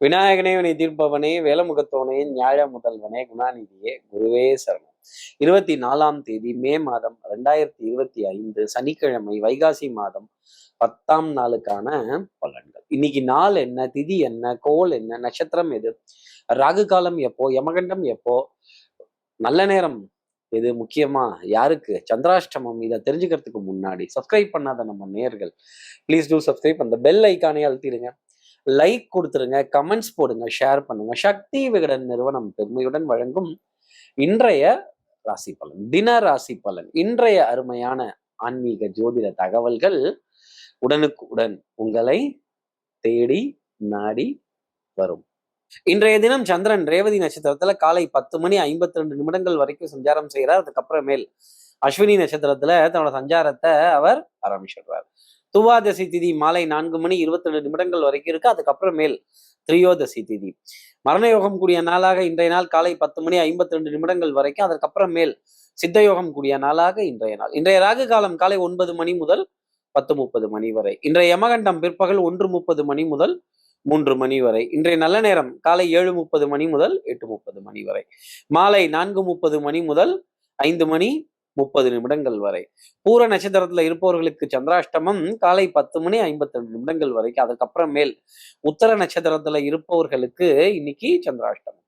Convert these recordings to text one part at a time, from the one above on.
விநாயகனே வினை தீர்ப்பவனே வேலமுகத்தோனே ஞாழ முதல்வனே குணாநிதியே குருவே சரணம். இருபத்தி நாலாம் தேதி மே மாதம் ரெண்டாயிரத்தி இருபத்தி ஐந்து சனிக்கிழமை வைகாசி மாதம் பத்தாம் நாளுக்கான பலன்கள். இன்னைக்கு நாள் என்ன திதி என்ன கோல் என்ன நட்சத்திரம் எது ராகு காலம் எப்போ யமகண்டம் எப்போ நல்ல நேரம் இது முக்கியமா யாருக்கு சந்திராஷ்டமம் இதை தெரிஞ்சுக்கிறதுக்கு முன்னாடி சப்ஸ்கிரைப் பண்ணாத நம்ம நேர்கள் ப்ளீஸ் டூ சப்ஸ்கிரைப் அந்த பெல் ஐக்கானே அழுத்திடுங்க. லைக் கொடுத்துருங்க கமெண்ட்ஸ் போடுங்க ஷேர் பண்ணுங்க. சக்தி விகடன் நிறுவனம் பெருமையுடன் வழங்கும் இன்றைய ராசி பலன் தின ராசி பலன். இன்றைய அருமையான ஆன்மீக ஜோதிட தகவல்கள் உடனுக்கு உடன் உங்களை தேடி நாடி வரும். இன்றைய தினம் சந்திரன் ரேவதி நட்சத்திரத்துல காலை பத்து மணி ஐம்பத்தி ரெண்டு நிமிடங்கள் வரைக்கும் சஞ்சாரம் செய்கிறார் அதுக்கப்புறமேல் அஸ்வினி நட்சத்திரத்துல தன்னோட சஞ்சாரத்தை அவர் ஆரம்பிச்சிடுறார். துவாதசி திதி மாலை நான்கு மணி இருபத்தி ரெண்டு நிமிடங்கள் வரைக்கும் இருக்கு. அதுக்கப்புறமேல் திரியோதசி திதி. மரணயோகம் கூடிய நாளாக இன்றைய நாள் காலை பத்து மணி ஐம்பத்தி ரெண்டு நிமிடங்கள் வரைக்கும் அதற்கப்புறமேல் சித்தயோகம் கூடிய நாளாக இன்றைய நாள். இன்றைய ராகு காலம் காலை ஒன்பது மணி முதல் பத்து முப்பது மணி வரை. இன்றைய யமகண்டம் பிற்பகல் ஒன்று முப்பது மணி முதல் மூன்று மணி வரை. இன்றைய நல்ல நேரம் காலை ஏழு முப்பது மணி முதல் எட்டு முப்பது மணி வரை. மாலை நான்கு முப்பது மணி முதல் ஐந்து மணி முப்பது நிமிடங்கள் வரை. பூர நட்சத்திரத்துல இருப்பவர்களுக்கு சந்திராஷ்டமம் காலை பத்து மணி ஐம்பத்தி ரெண்டு நிமிடங்கள் வரைக்கும். அதுக்கப்புறம் மேல் உத்தர நட்சத்திரத்துல இருப்பவர்களுக்கு இன்னைக்கு சந்திராஷ்டமம்.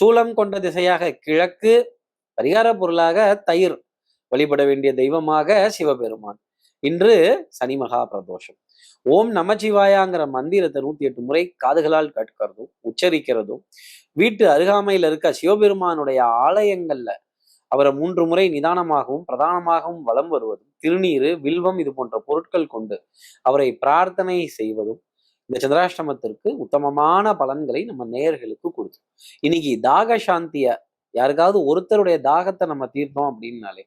சூலம் கொண்ட திசையாக கிழக்கு பரிகார பொருளாக தயிர் வழிபட வேண்டிய தெய்வமாக சிவபெருமான். இன்று சனி மகா பிரதோஷம். ஓம் நமச்சிவாயாங்கிற மந்திரத்தை நூத்தி எட்டு முறை காதுகளால் கேட்கிறதும் உச்சரிக்கிறதும் வீட்டு அருகாமையில் இருக்க சிவபெருமானுடைய ஆலயங்கள்ல அவரை மூன்று முறை நிதானமாகவும் பிரதானமாகவும் வலம் வருவதும் திருநீரு வில்வம் இது போன்ற பொருட்கள் கொண்டு அவரை பிரார்த்தனை செய்வதும் இந்த சந்திராஷ்டமத்திற்கு உத்தமமான பலன்களை நம்ம நேயர்களுக்கு கொடுத்தோம் இன்னைக்கு தாக சாந்திய யாருக்காவது ஒருத்தருடைய தாகத்தை நம்ம தீர்த்தோம் அப்படின்னாலே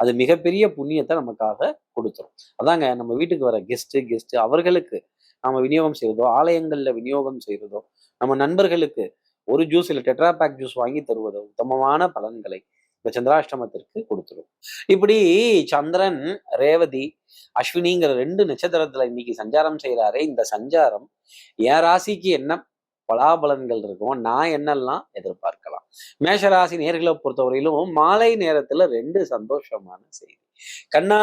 அது மிகப்பெரிய புண்ணியத்தை நமக்காக கொடுத்துரும். அதாங்க நம்ம வீட்டுக்கு வர கெஸ்ட்டு கெஸ்ட்டு அவர்களுக்கு நம்ம விநியோகம் செய்வதோ ஆலயங்கள்ல விநியோகம் செய்யறதோ நம்ம நண்பர்களுக்கு ஒரு ஜூஸ் இல்லை டெட்ரா பேக் ஜூஸ் வாங்கி தருவதோ உத்தமமான பலன்களை இந்த சந்திராஷ்டமத்திற்கு கொடுத்துரும். இப்படி சந்திரன் ரேவதி அஸ்வினிங்கிற ரெண்டு நட்சத்திரத்துல இன்னைக்கு சஞ்சாரம் செய்கிறாரே இந்த சஞ்சாரம் என் ராசிக்கு என்ன பலாபலன்கள் இருக்கும் நான் என்னெல்லாம் எதிர்பார்க்கலாம். மேஷராசி நேர்களை பொறுத்தவரையிலும் மாலை நேரத்துல ரெண்டு சந்தோஷமான செய்தி. கண்ணா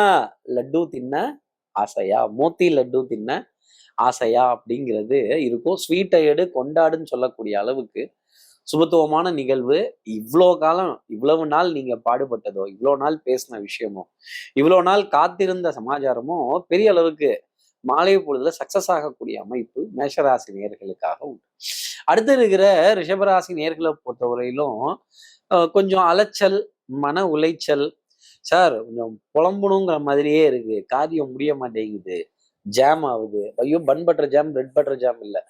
லட்டு தின்ன ஆசையா? மோத்தி லட்டு தின்ன ஆசையா அப்படிங்கிறது இருக்கும் ஸ்வீட்டை எடு கொண்டாடுன்னு சொல்லக்கூடிய அளவுக்கு சுபத்துவமான நிகழ்வு இவ்வளோ காலம் இவ்வளவு நாள் நீங்க பாடுபட்டதோ இவ்வளோ நாள் பேசின விஷயமோ இவ்வளோ நாள் காத்திருந்த சமாச்சாரமோ பெரிய அளவுக்கு மாலை பொழுதுல சக்சஸ் ஆகக்கூடிய அமைப்பு மேஷராசி நேர்களுக்காக உண்டு. அடுத்து இருக்கிற ரிஷபராசி நேர்களை பொறுத்தவரையிலும் கொஞ்சம் அலைச்சல் மன உளைச்சல் சார் கொஞ்சம் புலம்பணுங்கிற மாதிரியே இருக்கு. காரியம் முடிய மாட்டேங்குது. ஜாம் ஆகுது. ஐயோ bun butter jam red butter jam இல்லை.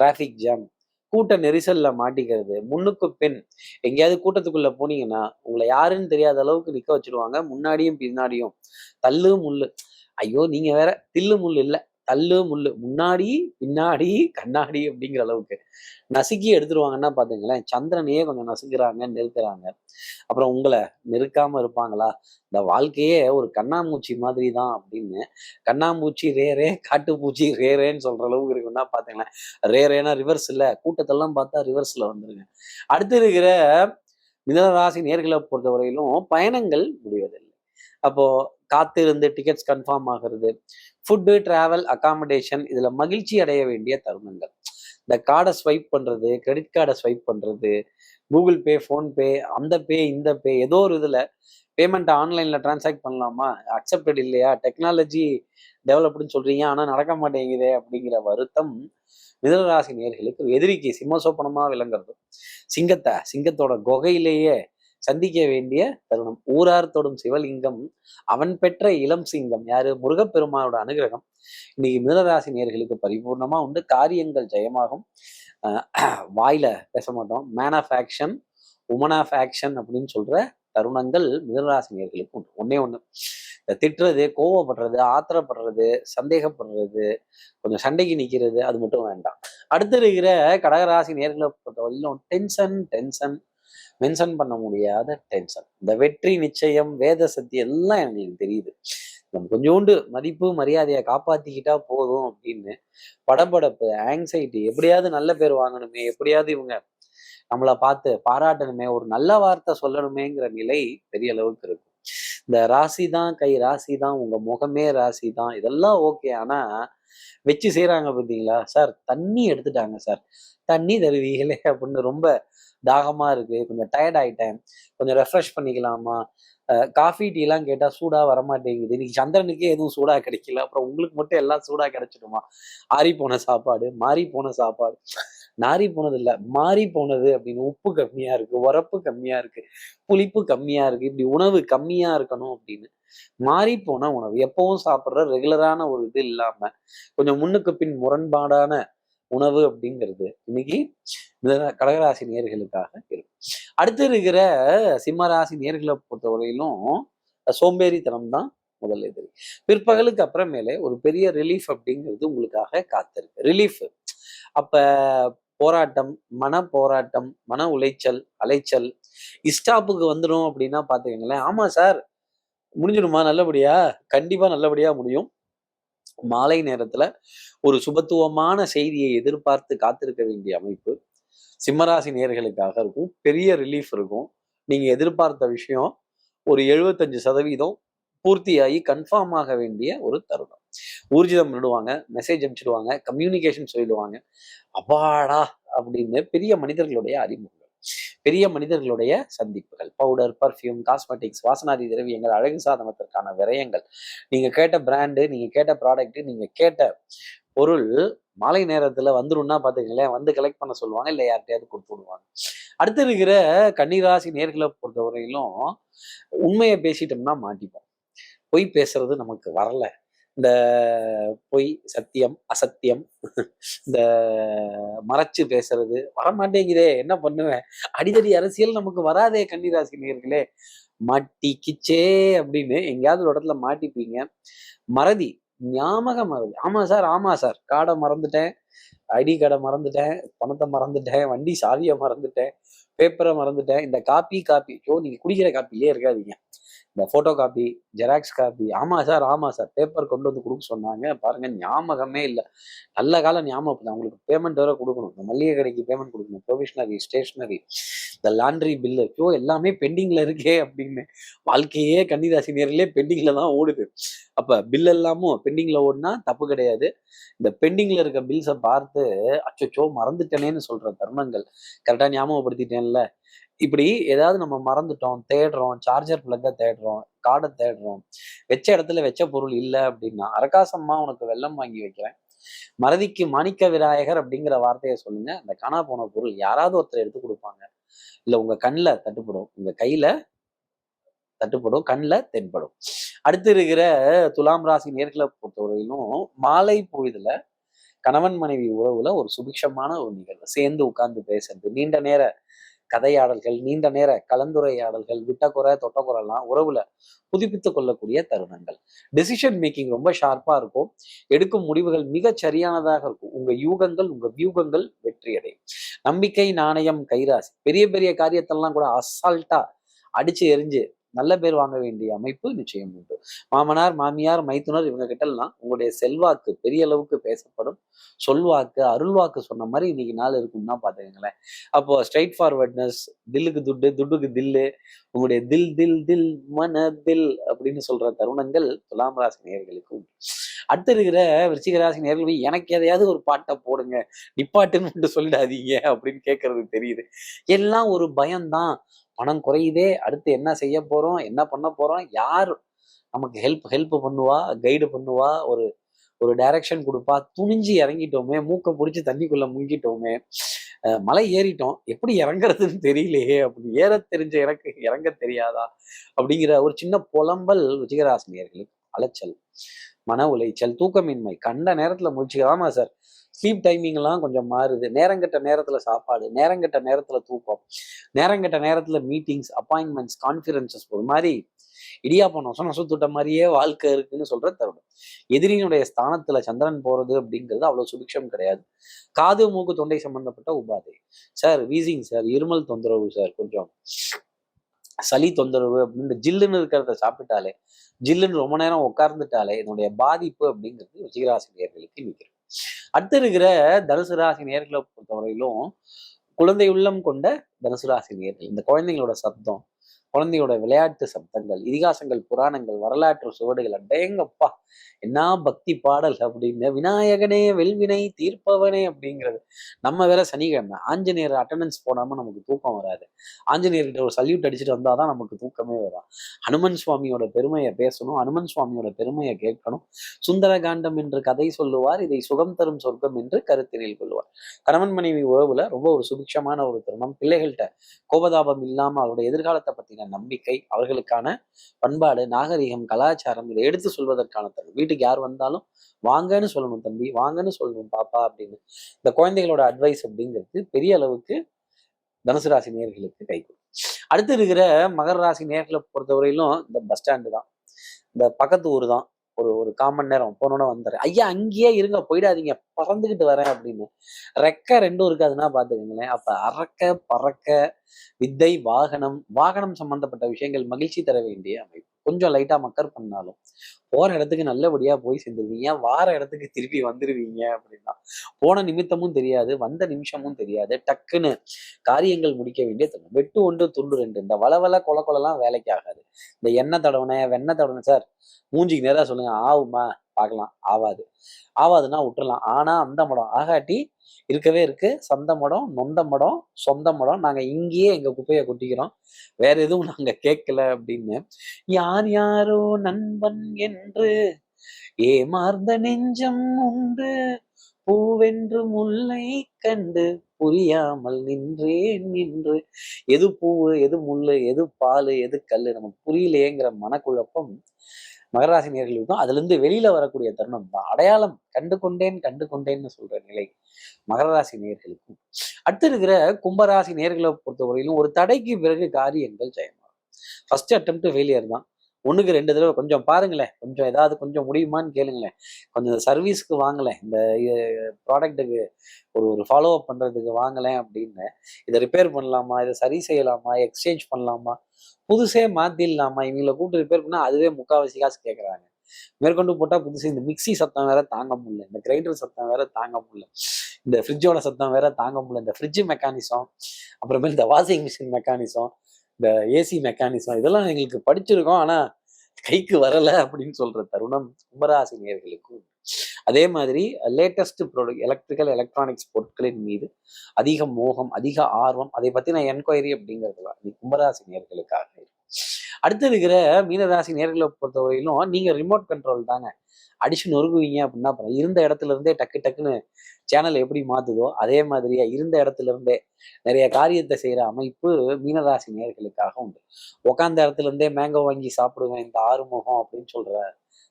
டிராஃபிக் ஜாம் கூட்ட நெரிசல்ல மாட்டிக்கிறது. முன்னுக்கு பெண் எங்கேயாவது கூட்டத்துக்குள்ள போனீங்கன்னா உங்களை யாருன்னு தெரியாத அளவுக்கு நிக்க வச்சிருவாங்க. முன்னாடியும் பின்னாடியும். தள்ளு முள்ளு. ஐயோ நீங்க வேற தில்லு முள் இல்ல. தள்ளு முள்ளு. முன்னாடி பின்னாடி கண்ணாடி அப்படிங்கிற அளவுக்கு. நசுக்கி எடுத்துருவாங்கன்னா பாத்துங்களேன் சந்திரனையே கொஞ்சம் நசுக்கிறாங்க நெருக்கிறாங்க. அப்புறம் உங்களை நெருக்காம இருப்பாங்களா? இந்த வாழ்க்கையே ஒரு கண்ணாமூச்சி மாதிரி தான் அப்படின்னு. கண்ணாமூச்சி ரேரே காட்டுப்பூச்சி ரேரேன்னு சொல்ற அளவுக்கு இருக்குன்னா பாத்தீங்களேன் ரேரேனா ரிவர்ஸ் இல்லை. கூட்டத்தெல்லாம் பார்த்தா ரிவர்ஸ்ல வந்துருங்க. அடுத்து இருக்கிற மிதனராசி நேர்களை பொறுத்தவரையிலும் பயணங்கள் முடிவதில்லை. அப்போ காத்திருந்து டிக்கெட்ஸ் கன்ஃபார்ம் ஆகிறது. ஃபுட்டு டிராவல் அகாமடேஷன் இதில் மகிழ்ச்சி அடைய வேண்டிய தருணங்கள். இந்த கார்டை ஸ்வைப் பண்ணுறது கிரெடிட் கார்டை ஸ்வைப் பண்ணுறது கூகுள் பே ஃபோன்பே அந்த பே இந்த பே ஏதோ ஒரு இதில் பேமெண்ட் ஆன்லைனில் டிரான்சாக்ட் பண்ணலாமா? அக்செப்டட் இல்லையா? டெக்னாலஜி டெவலப்டுன்னு சொல்கிறீங்க ஆனால் நடக்க மாட்டேங்குதே அப்படிங்கிற வருத்தம் மிதனராசி நேர்களுக்கு எதிரிக்கு. சிம்மசோப்பனமா விளங்குறது. சிங்கத்தை சிங்கத்தோட குகையிலேயே சந்திக்க வேண்டிய தருணம். ஊரார் தொடும் சிவலிங்கம் அவன் பெற்ற இளம் சிங்கம். யாரு? முருகப்பெருமானோட அனுகிரகம். இன்னைக்கு மிதனராசி நேர்களுக்கு பரிபூர்ணமா உண்டு. காரியங்கள் ஜெயமாகும். வாயில பேச மாட்டோம். Man of action woman of action அப்படின்னு சொல்ற தருணங்கள் மிதனராசி நேர்களுக்கு உண்டு. ஒன்னே ஒண்ணு. இந்த திட்டுறது கோவப்படுறது ஆத்திரப்படுறது சந்தேகப்படுறது கொஞ்சம் சண்டைக்கு நிக்கிறது அது மட்டும் வேண்டாம். அடுத்து இருக்கிற கடகராசி நேர்களை பொறுத்தவரையிலும் டென்ஷன் டென்ஷன் மென்ஷன் பண்ண முடியாத டென்ஷன் இந்த வெற்றி நிச்சயம் வேத சக்தி எல்லாம் எனக்கு தெரியுது. நம்ம கொஞ்சோண்டு மதிப்பு மரியாதையை காப்பாத்திக்கிட்டா போதும் அப்படின்னு படபடப்பு ஆங்ஸைட்டி எப்படியாவது நல்ல பேர் வாங்கணுமே எப்படியாவது இவங்க நம்மளை பார்த்து பாராட்டணுமே ஒரு நல்ல வார்த்தை சொல்லணுமேங்கிற நிலை பெரிய அளவுக்கு இருக்கும். இந்த ராசி தான் கை ராசி தான் உங்க முகமே ராசி தான். இதெல்லாம் ஓகே ஆனா வச்சு செய்யறாங்க பார்த்தீங்களா சார் தண்ணி எடுத்துட்டாங்க சார். தண்ணி தருவீங்களே அப்படின்னு ரொம்ப தாகமா இருக்கு கொஞ்சம் டயர்ட் ஆகிட்டேன் கொஞ்சம் ரெஃப்ரெஷ் பண்ணிக்கலாமா? காஃபி டீலாம் கேட்டால் சூடாக வரமாட்டேங்குது. இன்னைக்கு சந்திரனுக்கே எதுவும் சூடாக கிடைக்கல. அப்புறம் உங்களுக்கு மட்டும் எல்லாம் சூடாக கிடைச்சிடுமா? ஆறி போன சாப்பாடு மாறி போன சாப்பாடு. நாரி போனது இல்லை மாறி போனது அப்படின்னு உப்பு கம்மியா இருக்கு உரப்பு கம்மியாக இருக்கு புளிப்பு கம்மியா இருக்கு இப்படி உணவு கம்மியாக இருக்கணும் அப்படின்னு. மாறி போன உணவு எப்பவும் சாப்பிட்ற ரெகுலரான ஒரு இது இல்லாமல் கொஞ்சம் முன்னுக்கு பின் முரண்பாடான உணவு அப்படிங்கிறது இன்னைக்கு கடகராசி நேர்களுக்காக இருக்கும் அடுத்து இருக்கிற சிம்மராசி நேர்களை பொறுத்தவரையிலும் சோம்பேறித்தனம் தான் முதல் எதிரி. பிற்பகலுக்கு அப்புறமேலே ஒரு பெரிய ரிலீஃப் அப்படிங்கிறது உங்களுக்காக காத்திருக்கு. ரிலீஃப் அப்ப போராட்டம் மன போராட்டம் மன உளைச்சல் அலைச்சல் இஸ்டாப்புக்கு வந்துடும் அப்படின்னா பாத்துக்கங்களேன் ஆமா சார் முடிஞ்சிடுமா? நல்லபடியா? கண்டிப்பா நல்லபடியா முடியும். மாலை நேரத்துல ஒரு சுபத்துவமான செய்தியை எதிர்பார்த்து காத்திருக்க வேண்டிய அமைப்பு சிம்மராசி நேர்களுக்காக இருக்கும். பெரிய ரிலீஃப் இருக்கும். நீங்க எதிர்பார்த்த விஷயம் ஒரு எழுபத்தஞ்சு சதவீதம் பூர்த்தியாகி கன்ஃபார்ம் ஆக வேண்டிய ஒரு தருணம். ஊர்ஜிதம் விடுவாங்க மெசேஜ் அனுப்பிச்சிடுவாங்க கம்யூனிகேஷன் சொல்லிடுவாங்க. அப்பாடா அப்படின்னு பெரிய மனிதர்களுடைய அறிமுகம். பெரிய மனிதர்களுடைய சந்திப்புகள். பவுடர் பர்ஃப்யூம் காஸ்மெட்டிக்ஸ் வாசனாதி திரவியங்கள் அழகு சாதனத்திற்கான விரயங்கள். நீங்க கேட்ட பிராண்டு நீங்க கேட்ட ப்ராடக்ட் நீங்க கேட்ட பொருள் மாலை நேரத்துல வந்துரும்னா பாத்துக்கங்களேன் வந்து கலெக்ட் பண்ண சொல்லுவாங்க இல்லை யார்கிட்டயாவது கொடுத்து விடுவாங்க. அடுத்து இருக்கிற கன்னிராசி நேர்களை பொறுத்தவரையிலும் உண்மையை பேசிட்டோம்னா மாட்டிப்போம். பொய் பேசுறது நமக்கு வரல. இந்த பொய் சத்தியம் அசத்தியம் இந்த மறைச்சு பேசுறது வரமாட்டேங்குதே என்ன பண்ணுவேன்? அடிதடி அரசியல் நமக்கு வராதே கன்னிராசி நேர்களே மாட்டிக்கிச்சே அப்படின்னு எங்கேயாவது ஒரு இடத்துல மாட்டிப்பீங்க. மறதி ஞாபக மறதி. ஆமா சார் ஆமா சார். கார்டை மறந்துட்டேன் ஐடி கார்டை மறந்துட்டேன் பணத்தை மறந்துட்டேன் வண்டி சாவியை மறந்துட்டேன் பேப்பரை மறந்துட்டேன். இந்த காப்பி காப்பி. ஸோ நீங்க குடிக்கிற காப்பியே இருக்காதீங்க? இந்த ஃபோட்டோ காப்பி ஜெராக்ஸ் காப்பி ஆமா சார் ஆமா சார் பேப்பர் கொண்டு வந்து கொடுக்க சொன்னாங்க. பாருங்க ஞாபகமே இல்லை. நல்ல காலம் ஞாபகம் அவங்களுக்கு பேமெண்ட் வேற கொடுக்கணும். இந்த மளிகை கடைக்கு பேமெண்ட் கொடுக்கணும் ப்ரொவிஷனரி ஸ்டேஷனரி இந்த லாண்ட்ரி பில்லு ஐயோ எல்லாமே பெண்டிங்ல இருக்கே அப்படின்னு. வாழ்க்கையே கன்னிராசி நேரிலே பெண்டிங்ல தான் ஓடுது. அப்ப பில் எல்லாமும் பெண்டிங்ல ஓடுனா தப்பு கிடையாது. இந்த பெண்டிங்ல இருக்க பில்ஸை பார்த்து அச்சோச்சோ மறந்துட்டேனேன்னு சொல்கிற தருணங்கள். கரெக்டா ஞாபகப்படுத்திட்டேன்ல. இப்படி ஏதாவது நம்ம மறந்துட்டோம் தேடுறோம் சார்ஜர் பிளக்க தேடுறோம் கார்டை தேடுறோம் வச்ச இடத்துல வச்ச பொருள் இல்லை அப்படின்னா அரகாசம்மா உனக்கு வெள்ளம் வாங்கி வைக்கிறேன். மறதிக்கு மாணிக்க விநாயகர் அப்படிங்கிற வார்த்தையை சொல்லுங்க. அந்த காணா போன பொருள் யாராவது ஒருத்தர் எடுத்து கொடுப்பாங்க. இல்ல உங்க கண்ணில் தட்டுப்படும் உங்க கையில தட்டுப்படும் கண்ணில் தென்படும். அடுத்து இருக்கிற துலாம் ராசி நேர்களை பொறுத்தவரையிலும் மாலை பொழுதுல கணவன் மனைவி உறவுல ஒரு சுபிக்ஷமான ஒரு நிகழ்வு. சேர்ந்து உட்கார்ந்து பேசுறது நீண்ட நேர கதையாடல்கள் நீண்ட நேர கலந்துரையாடல்கள் விட்டக்குறை தொட்டக்குறைலாம் உறவுல புதுப்பித்து கொள்ளக்கூடிய தருணங்கள். டெசிஷன் மேக்கிங் ரொம்ப ஷார்ப்பா இருக்கும். எடுக்கும் முடிவுகள் மிக சரியானதாக இருக்கும். உங்க யூகங்கள் உங்க வியூகங்கள் வெற்றியடையும். நம்பிக்கை நாணயம் கைராசி பெரிய பெரிய காரியத்தெல்லாம் கூட அசால்ட்டா அடிச்சு எரிஞ்சு நல்ல பேர் வாங்க வேண்டிய அமைப்பு நிச்சயம் உண்டு. மாமனார் மாமியார் மைத்துனர் இவங்க கிட்டலாம் உங்களுடைய செல்வாக்கு பெரிய அளவுக்கு பேசப்படும். சொல்வாக்கு அருள்வாக்கு சொன்ன மாதிரி இன்னைக்கு நாள் இருக்கும்னா பாத்துக்கங்களேன். அப்போ ஸ்ட்ரைட் ஃபார்வர்ட்னஸ் தில்லுக்கு துட்டு துட்டுக்கு தில்லு உங்களுடைய தில் தில் தில் மன தில் அப்படின்னு சொல்ற தருணங்கள் துலாம் ராசி நேர்களுக்கு உண்டு. அடுத்து இருக்கிற விருச்சிக ராசி நேர்கள் போய் எனக்கு எதையாவது ஒரு பாட்டை போடுங்க. நிப்பாட்டுன்னு மட்டும் சொல்லிடாதீங்க அப்படின்னு கேட்கறது தெரியுது. எல்லாம் ஒரு பயம்தான். பணம் குறையுதே அடுத்து என்ன செய்ய போறோம் என்ன பண்ண போறோம் யார் நமக்கு ஹெல்ப் ஹெல்ப் பண்ணுவா கைடு பண்ணுவா ஒரு ஒரு டைரக்ஷன் கொடுப்பா துணிஞ்சு இறங்கிட்டோமே மூக்கை பிடிச்சி தண்ணிக்குள்ள முங்கிட்டோமே மலை ஏறிட்டோம் எப்படி இறங்குறதுன்னு தெரியலையே அப்படி ஏற தெரிஞ்ச இறக்க இறங்க தெரியாதா அப்படிங்கிற ஒரு சின்ன புலம்பல் ருச்சிகராசினியர்களுக்கு அலைச்சல் மன உளைச்சல் தூக்கமின்மை கண்ட நேரத்துல முடிச்சுக்கலாமா சார் ஸ்லீப் டைமிங் எல்லாம் கொஞ்சம் மாறுது. நேரங்கட்ட நேரத்துல சாப்பாடு நேரங்கட்ட நேரத்துல தூக்கம் நேரங்கட்ட நேரத்துல மீட்டிங்ஸ் அப்பாயின்மெண்ட்ஸ் கான்ஃபரன்சஸ் ஒரு மாதிரி இடியாப்பம் நொச நொசத்துட்ட மாதிரியே வாழ்க்கை இருக்குன்னு சொல்ற தருணம். எதிரியினுடைய ஸ்தானத்துல சந்திரன் போறது அப்படிங்கிறது அவ்வளவு சுபிக்ஷம் கிடையாது. காது மூக்கு தொண்டை சம்பந்தப்பட்ட உபாதை. சார் வீசிங் சார் இருமல் தொந்தரவு சார் கொஞ்சம் சளி தொந்தரவு அப்படின்னு ஜில்லுன்னு இருக்கிறத சாப்பிட்டாலே ஜில்லுன்னு ரொம்ப நேரம் உட்கார்ந்துட்டாலே இதனுடைய பாதிப்பு அப்படிங்கிறது ரிஷிகராசி நிற்கிறது அடுத்து இருக்கிற தனுசு ராசி நேர்களை பொறுத்தவரையிலும் குழந்தை உள்ளம் கொண்ட தனுசு ராசி நேர்கள் இந்த குழந்தைங்களோட சப்தம் குழந்தையோட விளையாட்டு சப்தங்கள் இதிகாசங்கள் புராணங்கள் வரலாற்று சுவடுகள் அடேங்கப்பா! என்ன பக்தி பாடல் அப்படின்னு விநாயகனே வெல்வினை தீர்ப்பவனே அப்படிங்கிறது. நம்ம வேற சனிக்கிழமை ஆஞ்சநேயர் அட்டண்டன்ஸ் போடாம நமக்கு தூக்கம் வராது. ஆஞ்சநேயர்கிட்ட ஒரு சல்யூட் அடிச்சுட்டு வந்தாதான் நமக்கு தூக்கமே வரும். ஹனுமன் சுவாமியோட பெருமையை பேசணும் ஹனுமன் சுவாமியோட பெருமையை கேட்கணும். சுந்தரகாண்டம் என்று கதை சொல்லுவார் இதை சுகம் தரும் சொர்க்கம் என்று கருத்தினில் கொள்வார். கணவன் மனைவி உறவுல ரொம்ப ஒரு சுபிக்ஷமான ஒரு தருணம். பிள்ளைகள்கிட்ட கோபதாபம் இல்லாம அவருடைய எதிர்காலத்தை பத்தின நம்பிக்கை அவர்களுக்கான பண்பாடு நாகரிகம் கலாச்சாரம் இதை எடுத்து சொல்வதற்கான தன் வீட்டுக்கு யார் வந்தாலும் வாங்கன்னு சொல்லணும் தம்பி வாங்கன்னு சொல்லணும் பாப்பா அப்படின்னு. இந்த குழந்தைகளோட அட்வைஸ் அப்படிங்கிறது பெரிய அளவுக்கு தனுசு ராசி நேர்களுக்கு கை கொடுக்கும். அடுத்து இருக்கிற மகர ராசி நேர்களை பொறுத்தவரையிலும் இந்த பஸ் ஸ்டாண்டு தான். இந்த பக்கத்து ஊர் தான். ஒரு ஒரு காமன் நேரம். போனோன்னு வந்துடுறேன் ஐயா அங்கேயே இருங்க. போயிடாதீங்க. பறந்துக்கிட்டு வரேன் அப்படின்னு. ரெக்க ரெண்டும் இருக்காதுன்னா பார்த்துக்கோங்களேன் அப்ப அறக்க பறக்க வித்தை வாகனம் வாகனம் சம்பந்தப்பட்ட விஷயங்கள் மகிழ்ச்சி தர வேண்டிய அமைப்பு. கொஞ்சம் லைட்டா மக்கர் பண்ணாலும் போற இடத்துக்கு நல்லபடியா போய் சேர்ந்துருவீங்க. வார இடத்துக்கு திருப்பி வந்துடுவீங்க அப்படின்னா போன நிமித்தமும் தெரியாது வந்த நிமிஷமும் தெரியாது. டக்குன்னு காரியங்கள் முடிக்க வேண்டிய தருணம். வெட்டு ஒன்று துண்டு ரெண்டு. இந்த வளவல கொல கொலலாம் வேலைக்கு ஆகாது. இந்த எண்ணெய் தடவனே வெண்ணெய் தடவுனே சார் மூஞ்சிக்கு நேராக சொல்லுங்க. ஆகுமா பார்க்கலாம். ஆவாது. ஆவாதுன்னா விட்டுறலாம். ஆனா அந்த மடம். ஆகாட்டி இருக்கவே இருக்கு. சந்த மடம் நொந்த மடம் சொந்த மடம். நாங்க இங்கேயே எங்க குப்பையை கொட்டிக்கிறோம். வேற எதுவும் நாங்க கேட்கல அப்படின்னு. யார் யாரோ நண்பன் என்று ஏமார்ந்த நெஞ்சம் உண்டு. பூவென்று முல்லை கண்டு புரியாமல் நின்றேன் நின்று எது பூவு எது முள்ளு எது பால் எது கல் நமக்கு புரியலையேங்கிற மனக்குழப்பம் மகராசி நேர்களுக்கும் அதுல இருந்து வெளியில வரக்கூடிய தருணம் தான். அடையாளம் கண்டு கொண்டேன் கண்டு கொண்டேன்னு சொல்ற நிலை மகர ராசி நேர்களுக்கும். அடுத்து இருக்கிற கும்பராசி நேர்களை பொறுத்தவரையிலும் ஒரு தடைக்கு பிறகு காரியங்கள் ஜெயமாகும். ஃபர்ஸ்ட் அட்டம் ஃபெயிலியர் தான். ஒண்ணுக்கு ரெண்டு தடவை கொஞ்சம் பாருங்களேன். கொஞ்சம் ஏதாவது கொஞ்சம் முடியுமான்னு கேளுங்களேன். கொஞ்சம் இந்த சர்வீஸ்க்கு வாங்கலேன். இந்த ப்ராடக்ட்டுக்கு ஒரு ஒரு ஃபாலோ அப் பண்றதுக்கு வாங்கலேன் அப்படின்னு. இதை ரிப்பேர் பண்ணலாமா? இதை சரி செய்யலாமா? எக்ஸ்சேஞ்ச் பண்ணலாமா? புதுசே மாற்றிடலாமா இவங்களை கூப்பிட்டு ரிப்பேர் பண்ணால் அதுவே முக்காவாசி காசு கேட்குறாங்க மேற்கொண்டு போட்டால் புதுசு. இந்த மிக்ஸி சத்தம் வேற தாங்க முடியல. இந்த கிரைண்டர் சத்தம் வேற தாங்க முடியல. இந்த ஃப்ரிட்ஜோட சத்தம் வேற தாங்க முடியல. இந்த ஃப்ரிட்ஜ் மெக்கானிசம் அப்புறமேல் இந்த வாஷிங் மிஷின் மெக்கானிசம் இந்த ஏசி மெக்கானிசம் இதெல்லாம் எங்களுக்கு படிச்சிருக்கோம். ஆனால் கைக்கு வரலை அப்படின்னு சொல்ற தருணம் கும்பராசினியர்களுக்கும். அதே மாதிரி லேட்டஸ்ட் ப்ராடக்ட் எலக்ட்ரிக்கல் எலக்ட்ரானிக்ஸ் பொருட்களின் மீது அதிக மோகம் அதிக ஆர்வம் அதை பத்தின என்கொயரி அப்படிங்கிறதுலாம் இது கும்பராசி நேர்களுக்காக இருக்கும். அடுத்து இருக்கிற மீனராசி நேர்களை பொறுத்தவரையிலும் நீங்கள் ரிமோட் கண்ட்ரோல் தாங்க. அடிச்சு நொறுங்குவீங்க அப்படின்னா அப்புறம் இருந்த இடத்துல இருந்தே டக்கு டக்குன்னு சேனல் எப்படி மாத்துதோ அதே மாதிரியா இருந்த இடத்துல இருந்தே நிறைய காரியத்தை செய்யற அமைப்பு மீனராசி நேர்களுக்காக உண்டு. உட்காந்த இடத்துல இருந்தே மேங்கோ வாங்கி சாப்பிடுவேன் இந்த ஆறுமுகம் அப்படின்னு சொல்ற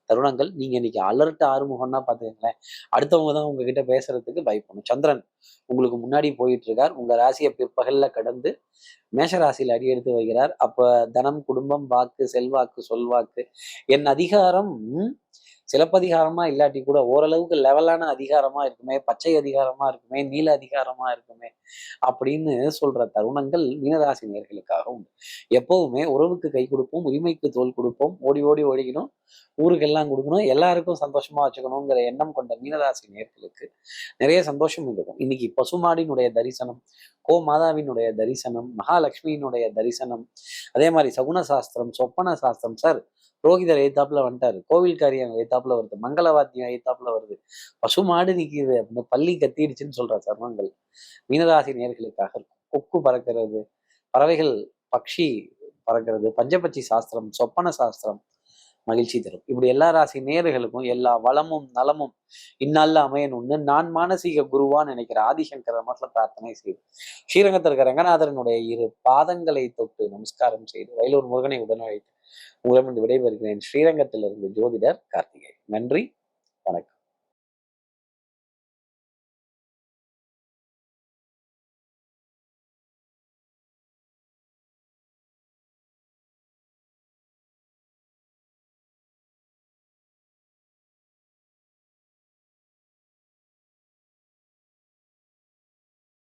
தருணங்கள் நீங்க இன்னைக்கு அலர்ட் ஆறுமுகம்னா பாத்துக்கங்களேன் அடுத்தவங்க தான் உங்ககிட்ட பேசுறதுக்கு பயப்படும் சந்திரன் உங்களுக்கு முன்னாடி போயிட்டு இருக்கார் உங்க ராசியை பிற்பகல்ல கடந்து மேஷ ராசியில் அடி எடுத்து வைக்கிறார். அப்ப தனம் குடும்பம் வாக்கு செல்வாக்கு சொல்வாக்கு என் அதிகாரம் சிலப்பதிகாரமா இல்லாட்டி கூட ஓரளவுக்கு லெவலான அதிகாரமா இருக்குமே பச்சை அதிகாரமா இருக்குமே நீல அதிகாரமா இருக்குமே அப்படின்னு சொல்ற தருணங்கள் மீனராசி நேர்களுக்காக உண்டு. எப்பவுமே உறவுக்கு கை கொடுப்போம் உரிமைக்கு தோல் கொடுப்போம் ஓடி ஓடி ஓடிக்கணும் ஊருக்கெல்லாம் கொடுக்கணும் எல்லாருக்கும் சந்தோஷமா வச்சுக்கணுங்கிற எண்ணம் கொண்ட மீனராசி நேர்களுக்கு நிறைய சந்தோஷம் இருக்கும். இன்னைக்கு பசுமாடினுடைய தரிசனம் கோ மாதாவினுடைய தரிசனம் மகாலட்சுமியினுடைய தரிசனம் அதே மாதிரி சகுன சாஸ்திரம் சொப்பன சாஸ்திரம் சார் புரோகிதர் எய்த்தாப்புல வந்துட்டாரு. கோவில் காரியம் வருது. மங்களவாத்தியம் எய்த்தாப்புல வருது. பசு மாடு நிற்கிது அப்படின்னு பள்ளி கத்திடுச்சுன்னு சொல்ற சர்மங்கள் மீனராசி நேர்களுக்காக இருக்கும். கொக்கு பறக்கிறது பறவைகள் பக்ஷி பறக்கிறது பஞ்சபட்சி சாஸ்திரம் சொப்பன சாஸ்திரம் மகிழ்ச்சி தரும். இப்படி எல்லா ராசி நேர்களுக்கும் எல்லா வளமும் நலமும் இந்நாளில் அமையணும்னு நான் மானசீக குருவான்னு நினைக்கிற ஆதிசங்கர மட்டில் பிரார்த்தனை செய்து ஸ்ரீரங்கத்தில் இருக்கிற ரங்கநாதரனுடைய இரு பாதங்களை தொட்டு நமஸ்காரம் செய்து வயலூர் முருகனை உடனழைத்து அழைத்து உங்களிடம் விடைபெறுகிறேன் ஸ்ரீரங்கத்திலிருந்து ஜோதிடர் கார்த்திகை நன்றி வணக்கம்.